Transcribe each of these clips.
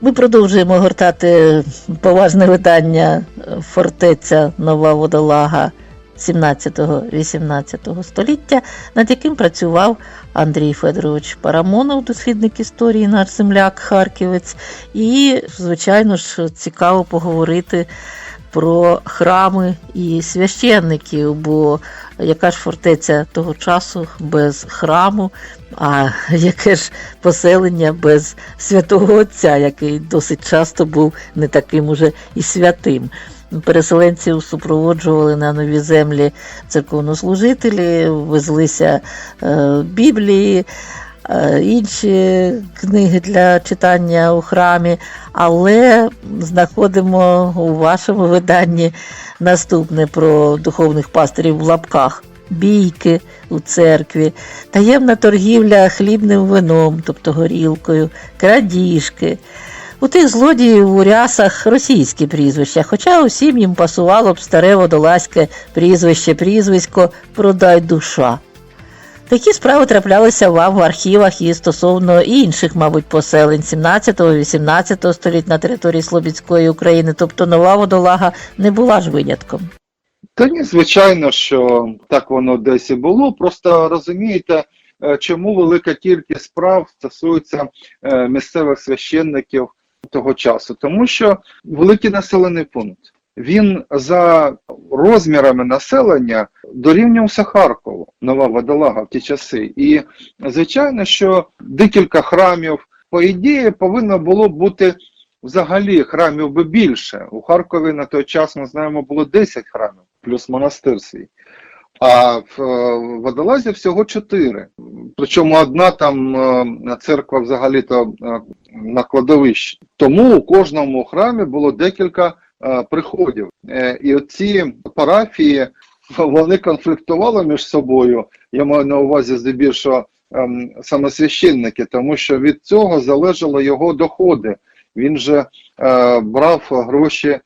Ми продовжуємо гортати поважне видання Фортеця Нова Водолага 17-18 століття, над яким працював Андрій Федорович Парамонов, дослідник історії, наш земляк Харківець. І, звичайно ж, цікаво поговорити про храми і священників, бо яка ж фортеця того часу без храму, а яке ж поселення без святого Отця, який досить часто був не таким уже і святим. Переселенців супроводжували на нові землі церковнослужителі, везлися е, Біблії, інші книги для читання у храмі, але знаходимо у вашому виданні наступне про духовних пастирів в лапках. Бійки у церкві, таємна торгівля хлібним вином, тобто горілкою, крадіжки. У тих злодіїв у рясах російські прізвища, хоча усім їм пасувало б старе водолазьке прізвище, прізвисько Продай душа. Такі справи траплялися вам в архівах і стосовно інших, мабуть, поселень 17-18 століть на території Слобідської України, тобто нова водолага не була ж винятком. Та ні, звичайно, що так воно десь і було. Просто розумієте, е, чому велика кількість справ стосується е, місцевих священників того часу, тому що великий населений пункт. Він за розмірами населення дорівнювався Харкову, Нова Водолага в ті часи. І звичайно, що декілька храмів, по ідеї, повинно було бути взагалі храмів би більше. У Харкові на той час ми знаємо було 10 храмів, плюс монастир свій. А в е, Водолазі всього чотири. Причому одна там е, церква взагалі-то е, на кладовищі. Тому у кожному храмі було декілька приходів. Е, І оці парафії вони конфліктували між собою. Я маю на увазі здебільшого ем, саме священники, тому що від цього залежали його доходи. Він же е, брав гроші е,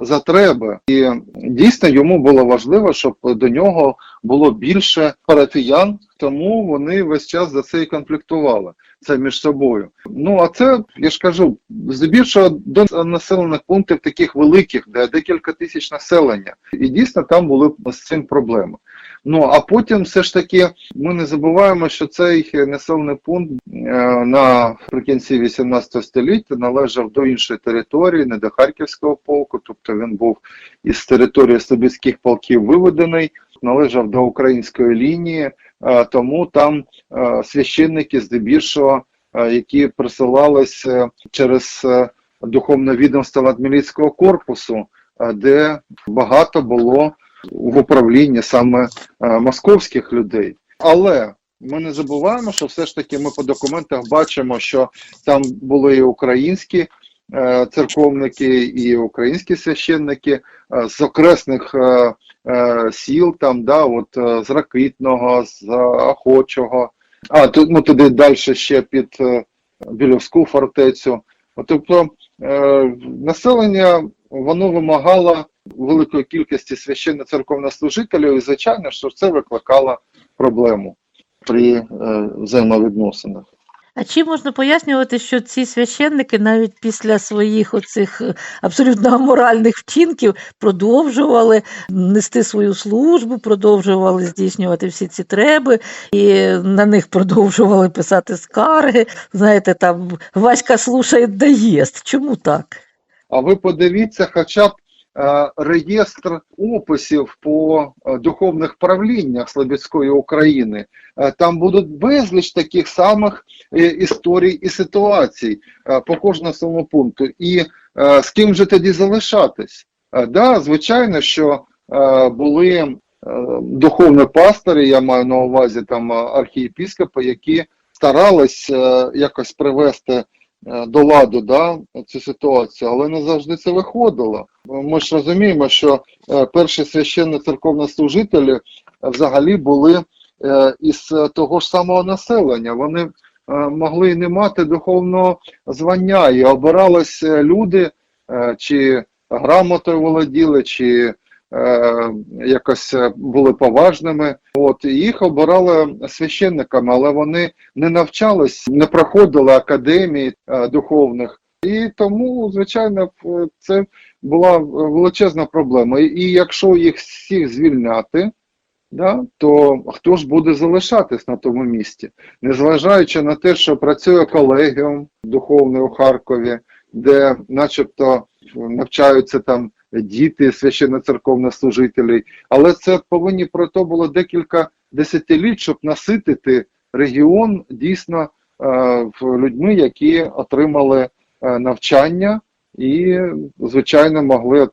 за треба, і дійсно йому було важливо, щоб до нього було більше парафіян, тому вони весь час за це і конфліктували це між собою. Ну а це я ж кажу, здебільшого до населених пунктів таких великих, де декілька тисяч населення, і дійсно там були з цим проблеми. Ну а потім все ж таки ми не забуваємо, що цей населений пункт е, наприкінці 18 століття належав до іншої території, не до Харківського полку, тобто він був із території Слобідських полків виведений, належав до української лінії, е, тому там е, священники здебільшого, е, які присилалися через духовне відомство Ладміліцького корпусу, де багато було в управлінні саме московських людей. Але ми не забуваємо, що все ж таки ми по документах бачимо, що там були і українські церковники, і українські священники е, з окресних е, е, сіл, там, да, от, е, з Ракитного, з е, Охочого, а тут ну, туди далі ще під е, Білівську фортецю. Тобто е, населення воно вимагало великої кількості священно-церковнослужителів, і звичайно, що це викликало проблему при е, взаємовідносинах. А чим можна пояснювати, що ці священники навіть після своїх оцих е, абсолютно аморальних вчинків продовжували нести свою службу, продовжували здійснювати всі ці треби, і на них продовжували писати скарги. Знаєте, там Васька слушає єсть. Чому так? А ви подивіться, хоча б реєстр описів по е, духовних правліннях Слобідської України. Е, там будуть безліч таких самих е, історій і ситуацій е, по кожному своєму пункту. І е, з ким же тоді залишатись? Е, да, звичайно, що е, були е, духовні пастори, я маю на увазі там е, архієпіскопи, які старались е, якось привести е, до ладу да, цю ситуацію, але не завжди це виходило. Ми ж розуміємо, що е, перші священно-церковнослужителі е, взагалі були е, із того ж самого населення. Вони могли не мати духовного звання, і обирались люди, чи грамотою володіли, чи якось були поважними. От їх обирали священниками, але вони не навчались, не проходили академії духовних. І тому, звичайно, це була величезна проблема. І, якщо їх всіх звільняти, да, то хто ж буде залишатись на тому місці? Незважаючи на те, що працює колегіум духовний у Харкові, де начебто навчаються там діти священно-церковнослужителей, але це повинні про то було декілька десятиліть, щоб наситити регіон дійсно е, людьми, які отримали е, навчання і, звичайно, могли е,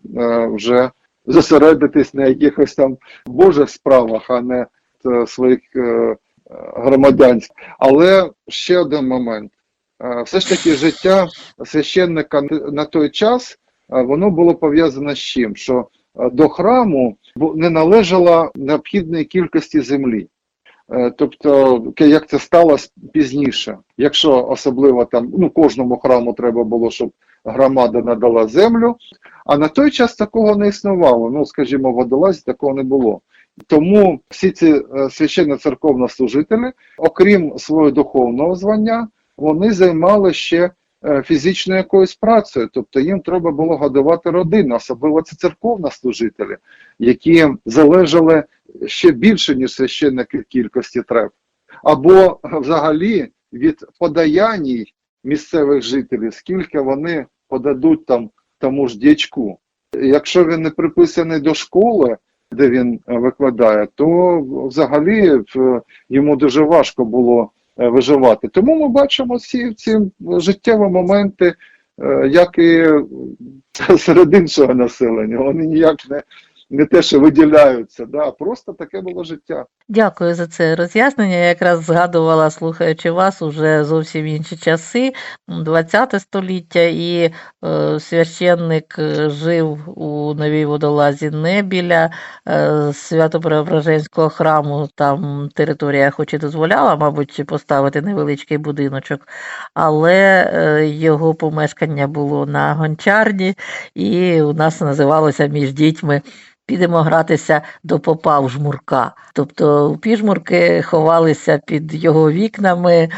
вже зосередитись на якихось там божих справах, а не е, своїх е, е, громадянських. Але ще один момент. Е, Все ж таки життя священника на той час е, воно було пов'язане з чим? Що е, до храму не належало необхідної кількості землі. Е, Тобто, як це сталося пізніше, якщо особливо там ну кожному храму треба було, щоб громада надала землю, а на той час такого не існувало. Ну, скажімо, в водолазі такого не було. Тому всі ці е, священно-церковнослужителі, окрім свого духовного звання, вони займали ще е, фізичною якоюсь працею, тобто їм треба було годувати родину, особливо це церковнослужителі, які залежали ще більше, ніж священники кількості треб. Або взагалі від подаяній місцевих жителів, скільки вони подадуть там тому ж дячку. Якщо він не приписаний до школи, де він викладає, то взагалі йому дуже важко було виживати. Тому ми бачимо всі ці життєві моменти, е, як і серед іншого населення. Вони ніяк не, не те, що виділяються, да, просто таке було життя. Дякую за це роз'яснення. Я якраз згадувала, слухаючи вас, уже зовсім інші часи, ХХ століття, і е, священник е, жив у Новій Водолазі не біля е, Свято-Преображенського храму. Там територія хоч і дозволяла, мабуть, поставити невеличкий будиночок, але е, його помешкання було на гончарні, і у нас називалося між дітьми підемо гратися до попа в жмурка. Тобто піжмурки ховалися під його вікнами,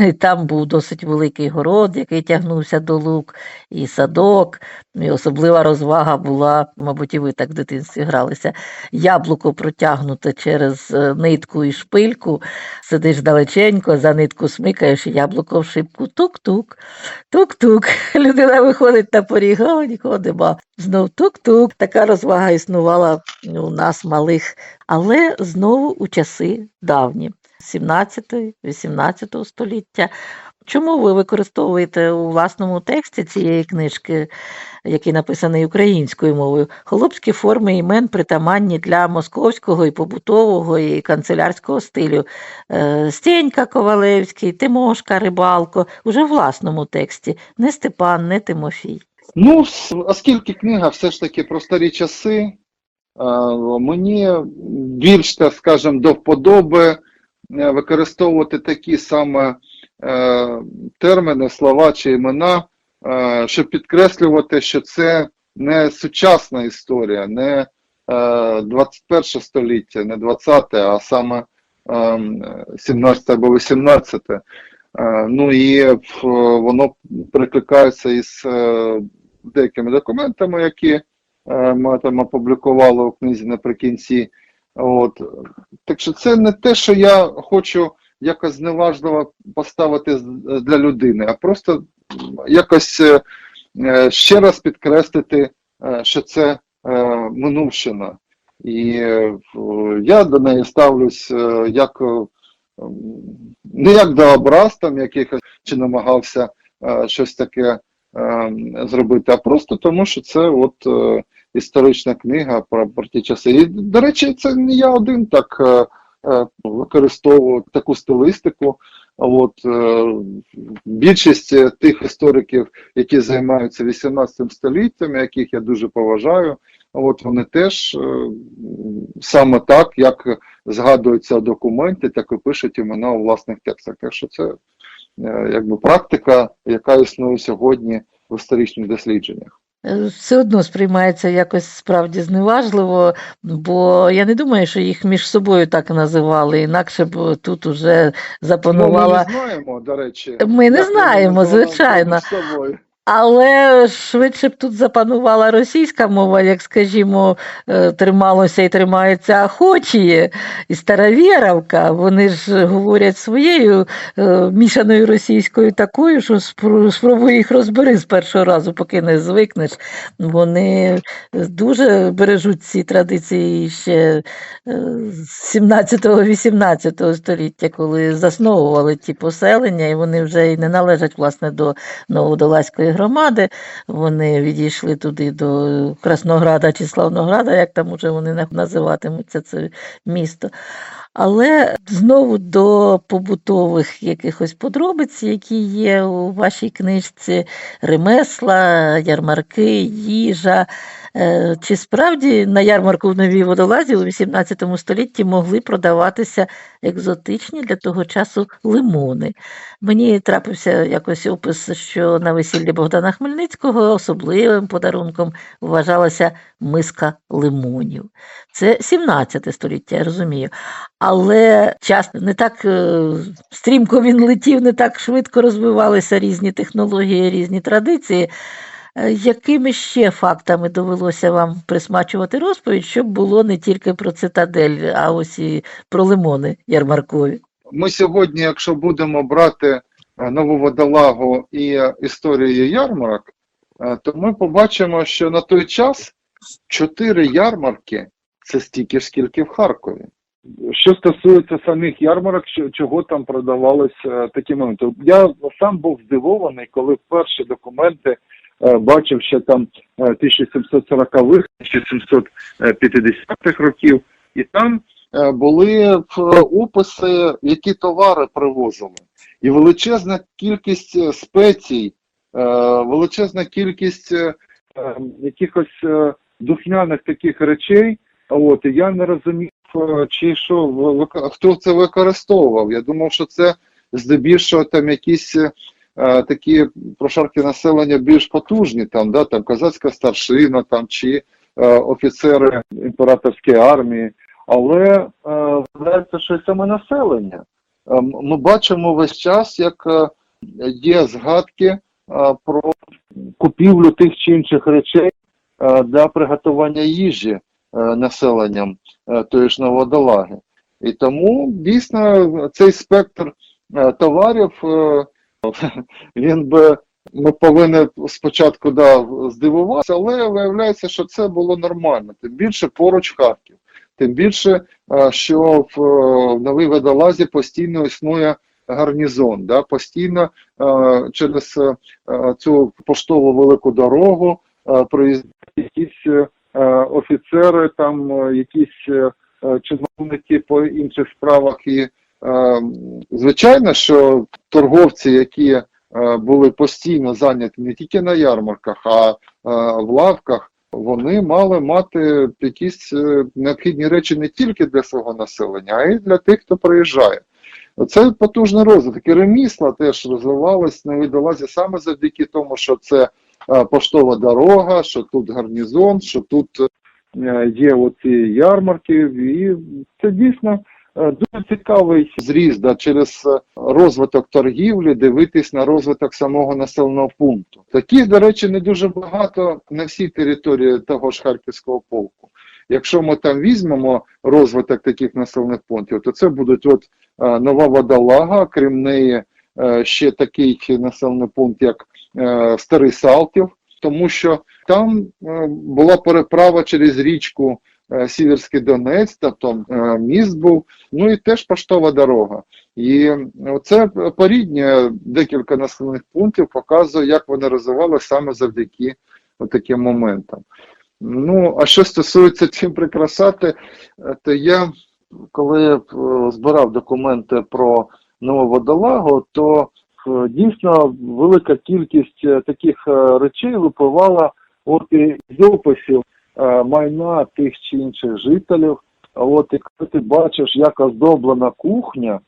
і там був досить великий город, який тягнувся до лук, і садок. І особлива розвага була, мабуть, і ви так в дитинстві гралися. Яблуко протягнуте через е, нитку і шпильку, сидиш далеченько, за нитку смикаєш, і яблуко в шибку тук-тук, тук-тук. Людина виходить на поріг, а нема. Знов тук-тук. Така розвага існувала у нас малих, але знову у часи давні, 17-18 століття. Чому ви використовуєте у власному тексті цієї книжки, який написаний українською мовою, холопські форми імен притаманні для московського і побутового і канцелярського стилю? Е, Стенька Ковалевський, Тимошка, Рибалко, уже в власному тексті, не Степан, не Тимофій. Ну, оскільки книга все ж таки про старі часи, мені більш, так скажем, до вподоби е, використовувати такі саме е, терміни, слова чи імена, е, щоб підкреслювати, що це не сучасна історія, не е, 21 століття, не 20-те, а саме е, 17 або 18. Е, Ну і е, воно прикликається із е, деякими документами, які е, ми там опублікували у книзі наприкінці. От. Так що це не те, що я хочу якось зневажливо поставити для людини, а просто якось е, е, ще раз підкреслити, е, що це е, минувщина. І е, я до неї ставлюсь е, як е, не як до образ там якихось чи намагався е, щось таке е, зробити, а просто тому, що це от е, історична книга про, про ті часи. І, до речі, це не я один так е, е, використовував таку стилістику. От е, більшість тих істориків, які займаються 18 століттям, яких я дуже поважаю, от вони теж саме так, як згадуються документи, так і пишуть імена у власних текстах. Так що це якби практика, яка існує сьогодні в історичних дослідженнях. Е, Все одно сприймається якось справді зневажливо, бо я не думаю, що їх між собою так називали, інакше б тут уже Ну, запанувала. ми не знаємо, до речі. Ми не знаємо, звичайно. між собою. Але швидше б тут запанувала російська мова, як, скажімо, е, трималося і тримається Ахочіє і Старовєровка. Вони ж говорять своєю е, мішаною російською такою, що спро- спробуй їх розбери з першого разу, поки не звикнеш. Вони дуже бережуть ці традиції ще е, з 17-18 століття, коли засновували ті поселення, і вони вже і не належать власне до Новодолазької громади. Вони відійшли туди до Краснограда чи Славнограда, як там уже вони на- називатимуться це місто. Але знову до побутових якихось подробиць, які є у вашій книжці: ремесла, ярмарки, їжа. Е, Чи справді на ярмарку в Новій Водолазі у XVIII столітті могли продаватися екзотичні для того часу лимони? Мені трапився якось опис, що на весіллі Богдана Хмельницького особливим подарунком вважалася миска лимонів. Це 17 століття, я розумію. Але час не так е, стрімко він летів, не так швидко розвивалися різні технології, різні традиції. Е, Якими ще фактами довелося вам присмачувати розповідь, щоб було не тільки про цитадель, а ось і про лимони ярмаркові? Ми сьогодні, якщо будемо брати е, нову водолагу і історію ярмарок, то ми побачимо, що на той час чотири ярмарки це стільки ж, скільки в Харкові. Що стосується самих ярмарок, чого там продавалось е, такі моменти. Я сам був здивований, коли перші документи е, бачив ще там е, 1740-х, 1750-х років, і там е, були е, описи, які товари привозили. І величезна кількість е, спецій, е, величезна кількість е, е, якихось е, духмяних таких речей. От, я не розумів, е, чи що хто це використовував. Я думав, що це здебільшого там якісь е, такі прошарки населення більш потужні, там, да, там козацька старшина, там чи е, офіцери імператорської армії. Але е, що і саме населення. Е, Ми бачимо весь час, як е, є згадки е, про купівлю тих чи інших речей е, для приготування їжі е, населенням е, тої ж Новодалаги. І тому дійсно цей спектр е, товарів е, він би ми повинні спочатку да, здивуватися, але виявляється, що це було нормально. Тим більше поруч Харків, тим більше, е, що в, е, Новій Водолазі постійно існує гарнізон, да, постійно е, через е, цю поштову велику дорогу е, проїздять якісь е, офіцери, там е, якісь е, е, чиновники по інших справах. І е, звичайно, що торговці, які е, були постійно зайняті не тільки на ярмарках, а е, в лавках, вони мали мати якісь е, необхідні речі не тільки для свого населення, а й для тих, хто приїжджає. Це потужний розвиток. І ремісла теж розвивалась на видолазі саме завдяки тому, що це е, поштова дорога, що тут гарнізон, що тут е, є оці ярмарки, і це дійсно е, дуже цікавий зріз да, через е, розвиток торгівлі, дивитись на розвиток самого населеного пункту. Таких, до речі, не дуже багато на всій території того ж Харківського полку. Якщо ми там візьмемо розвиток таких населених пунктів, то це будуть от е, нова водолага, крім неї е, ще такий населений пункт, як е, Старий Салтів, тому що там е, була переправа через річку е, Сіверський Донець, тобто е, міст був, ну і теж поштова дорога. І це поріднє декілька населених пунктів показує, як вони розвивалися саме завдяки таким моментам. Ну, а що стосується чим прикрасати, е, то я коли е, збирав документи про Нововодолагу, то е, дійсно велика кількість е, таких е, речей випливала от з описів е, майна тих чи інших жителів. От коли ти бачиш, як оздоблена кухня,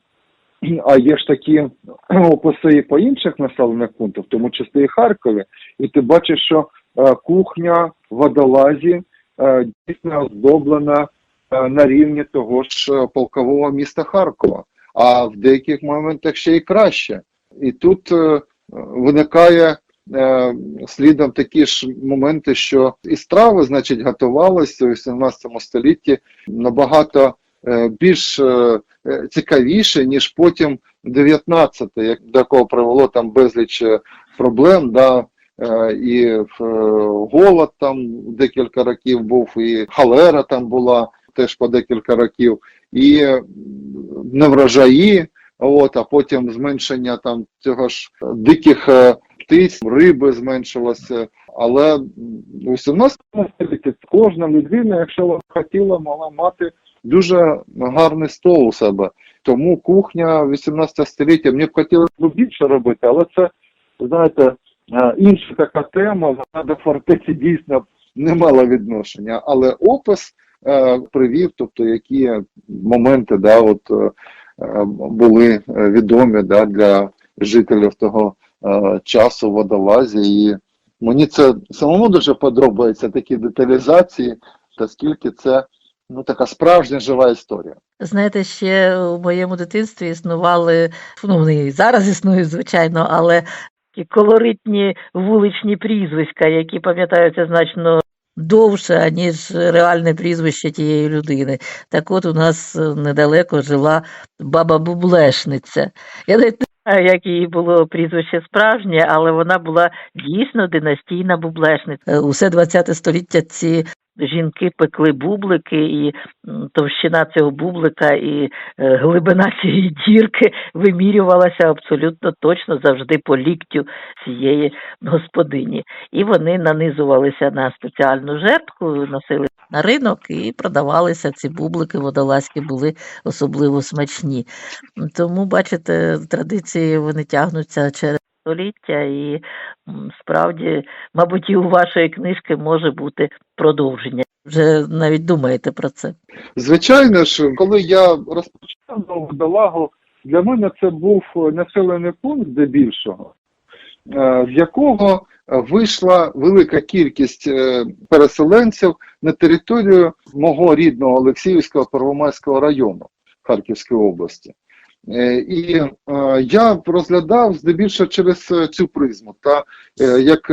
а є ж такі описи і по інших населених пунктах, в тому числі і Харкові, і ти бачиш, що е, кухня в водолазі е, дійсно оздоблена е, на рівні того ж е, полкового міста Харкова, а в деяких моментах ще й краще. І тут е, виникає е, слідом такі ж моменти, що і страви, значить, готувалися у 18 столітті набагато е, більш цікавіше, ніж потім 19, як до якого привело там безліч проблем, да, і голод там декілька років був, і холера там була теж по декілька років, і неврожаї, от, а потім зменшення там цього ж диких е, птиць, риби зменшилося. Але у 17 столітті кожна людина, якщо хотіла, могла мати дуже гарний стол у себе. Тому кухня 18 століття мені б хотілося більше робити, але це, знаєте, е, інша така тема, вона до фортеці дійсно не мала відношення. Але опис е, привів, тобто які моменти да, от, е, е, були е, відомі да, для жителів того е, часу в водолазі. І мені це самому дуже подобається такі деталізації, оскільки це ну, така справжня жива історія. Знаєте, ще у моєму дитинстві існували, ну вони і зараз існують, звичайно, але такі колоритні вуличні прізвиська, які пам'ятаються значно довше, ніж реальне прізвище тієї людини. Так от у нас е, недалеко жила баба Бублешниця. Я навіть не знаю, як її було прізвище справжнє, але вона була дійсно династійна бублешниця. Е, Усе ХХ століття ці жінки пекли бублики, і товщина цього бублика і е, глибина цієї дірки вимірювалася абсолютно точно завжди по ліктю цієї господині. І вони нанизувалися на спеціальну жертву, носили на ринок і продавалися ці бублики водолазькі були особливо смачні. Тому, бачите, традиції вони тягнуться через століття, і справді, мабуть, і у вашої книжки може бути продовження. Вже навіть думаєте про це. Звичайно ж, коли я розпочав нову долагу, для мене це був населений пункт здебільшого, е, з якого вийшла велика кількість е, переселенців на територію мого рідного Олексіївського Первомайського району Харківської області. Е, І е, я розглядав здебільшого через е, цю призму. Та як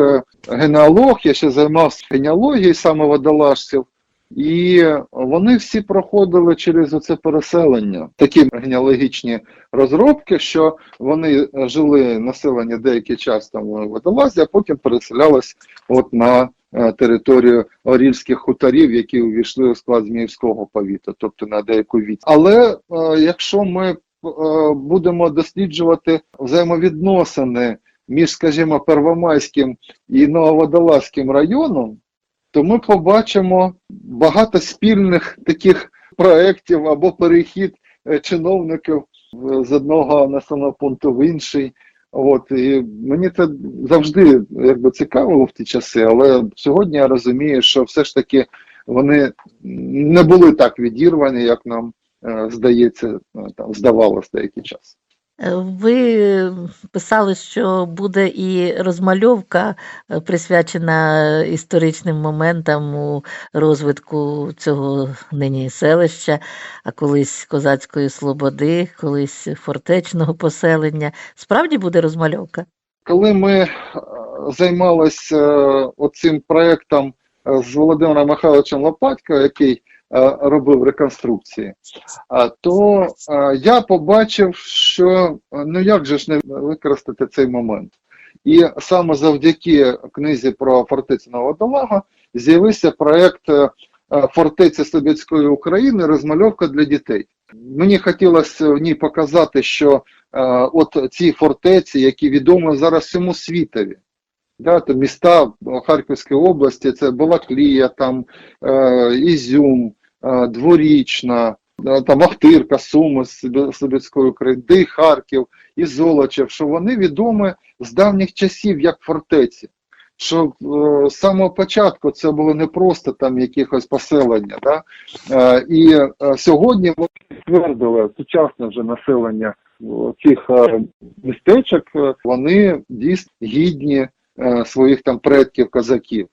генеалог, я ще займався генеалогією саме водолажців, і вони всі проходили через оце переселення, такі генеалогічні розробки, що вони жили населення деякий час там у водолазі, а потім переселялись от на територію Орільських хуторів, які увійшли у склад Зміївського повіта, тобто на деяку від. Але якщо ми будемо досліджувати взаємовідносини між, скажімо, Первомайським і Нововодолазьким районом, то ми побачимо багато спільних таких проєктів або перехід е, чиновників з одного населеного пункту в інший. От і мені це завжди якби цікаво в ті часи, але сьогодні я розумію, що все ж таки вони не були так відірвані, як нам е, здається, е, там здавалося деякий час. Е, Ви писали, що буде і розмальовка е, присвячена історичним моментам у розвитку цього нині селища, а колись козацької слободи, колись фортечного поселення. Справді буде розмальовка? коли ми е, займалися е, оцим проєктом е, з Володимиром Михайловичем Лопатько, який е, робив реконструкції, то е, я побачив, що е, ну як же ж не використати цей момент. І саме завдяки книзі про фортецю Новодолага з'явився проєкт е, е, фортеці Слобідської України розмальовка для дітей. Мені хотілося в ній показати, що е, от ці фортеці, які відомі зараз всьому світові, да, то міста е, Харківської області, це Балаклія, там, е, Ізюм, е, Дворічна, е, там Ахтирка, Суми, Слобі- Слобідської України, Харків, і Золочев, що вони відомі з давніх часів як фортеці. Що е, з самого початку це було не просто там якихось поселення. Да? Е, і е, сьогодні вони підтвердили сучасне вже населення е, цих е, містечок, е, вони дійсно гідні е, своїх там предків козаків,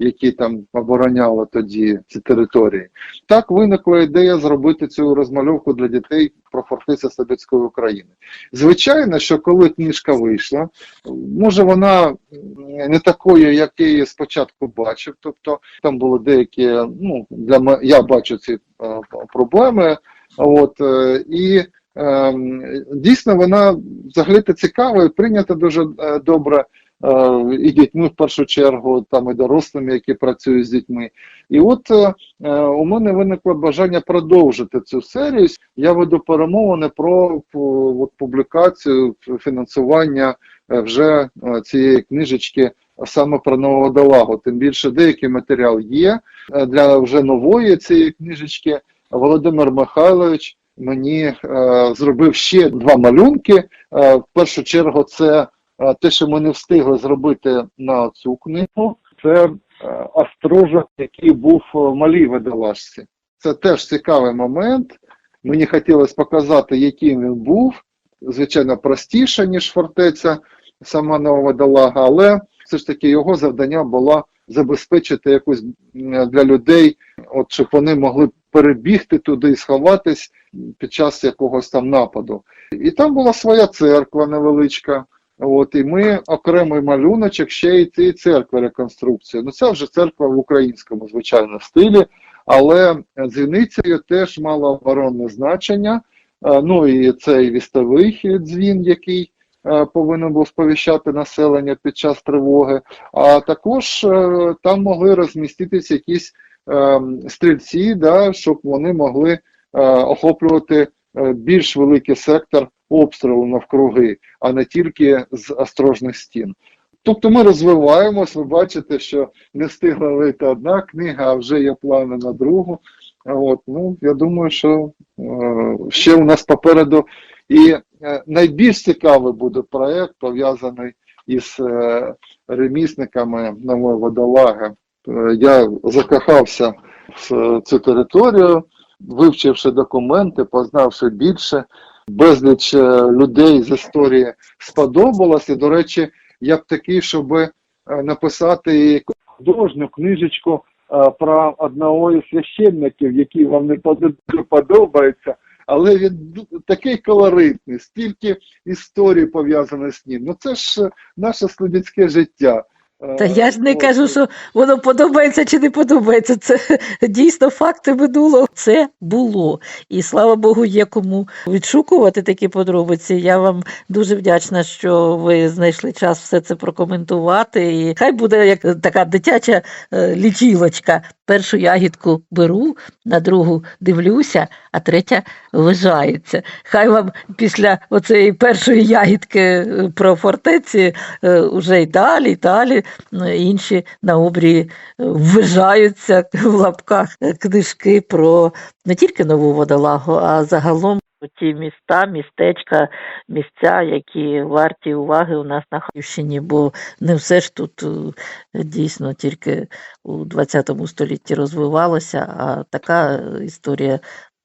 які там обороняли тоді ці території. Так виникла ідея зробити цю розмальовку для дітей про фортецю Слобідської України. Звичайно, що коли книжка вийшла, може вона не такою, як я її спочатку бачив. Тобто там були деякі, ну для ме- я бачу ці е, проблеми. От е, і ем, дійсно вона взагалі цікава і прийнята дуже е, добре. Е, І дітьми в першу чергу, там і дорослими, які працюють з дітьми. І от е, е, у мене виникло бажання продовжити цю серію. Я веду перемовини про от, публікацію фінансування вже цієї книжечки саме про Нововодолагу. Тим більше деякий матеріал є для вже нової цієї книжечки. Володимир Михайлович мені е, зробив ще два малюнки. Е, в першу чергу, це те, що ми не встигли зробити на цю книгу. Це е, острожок, який був в малій водолажці. Це теж цікавий момент. Мені хотілося показати, яким він був. Звичайно, простіше, ніж фортеця сама нова водолага, але все ж таки його завдання було забезпечити якусь для людей, от щоб вони могли перебігти туди і сховатись під час якогось там нападу. І там була своя церква невеличка. От, і ми окремий малюночок ще й цієї церкви реконструкції. Ну, це вже церква в українському, звичайно, стилі, але дзвіницею теж мала оборонне значення. Е, Ну і цей вістовий дзвін, який е, повинен був сповіщати населення під час тривоги. А також е, там могли розміститися якісь стрільці, да, щоб вони могли охоплювати більш великий сектор обстрілу навкруги, а не тільки з острожних стін. Тобто ми розвиваємось, ви бачите, що не встигла вийти одна книга, а вже є плани на другу. От, ну, я думаю, що е, ще у нас попереду і е, найбільш цікавий буде проєкт, пов'язаний із е, ремісниками нової водолаги. Е, я закохався в е, цю територію, вивчивши документи, познавши більше, безліч е, людей з історії сподобалось. І, до речі, я б такий, щоб е, написати художню книжечку е, про одного із священників, який вам не подобається, але він такий колоритний, стільки історій пов'язаних з ним. Ну це ж наше слобідське життя. Е, Та я ж не кажу, що воно подобається чи не подобається. Це дійсно факти минулого. Це було. І слава Богу, є кому відшукувати такі подробиці. Я вам дуже вдячна, що ви знайшли час все це прокоментувати. І хай буде як така дитяча е, лічилочка. Першу ягідку беру, на другу дивлюся, а третя вважається. Хай вам після оцеї першої ягідки е, про фортеці е, уже й далі, й далі е, інші на обрії е, вважаються в лапках книжки про не тільки нову водолагу, а загалом ті міста, містечка, місця, які варті уваги у нас на Харківщині, бо не все ж тут е, дійсно тільки у ХХ столітті розвивалося, а така історія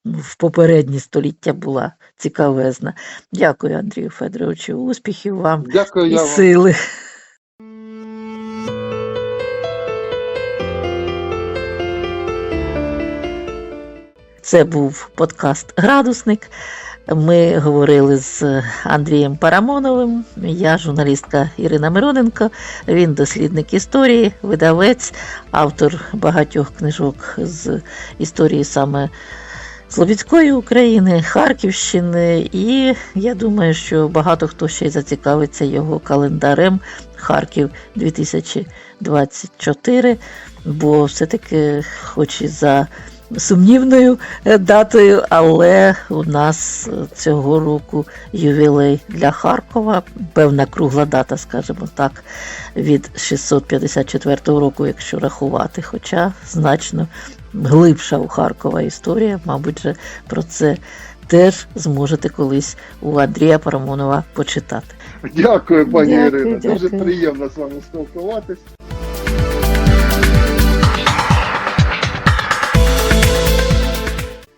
ну, в попередні століття була цікавезна. Дякую, Андрію Федоровичу. Успіхів вам Дякую і сили. Це був подкаст Градусник. Ми говорили з Андрієм Парамоновим. Я журналістка Ірина Мироненко. Він дослідник історії, видавець, автор багатьох книжок з історії саме Слобідської України, Харківщини. І я думаю, що багато хто ще й зацікавиться його календарем Харків 2024, бо все-таки, хоч і за сумнівною е, датою, але у нас е, цього року ювілей для Харкова, певна кругла дата, скажімо так, від 654 року, якщо рахувати, хоча значно глибша у Харкова історія, мабуть, же про це теж зможете колись у Андрія Парамонова почитати. Дякую, пані Дякую, Ірино. Дуже приємно з вами спілкуватись.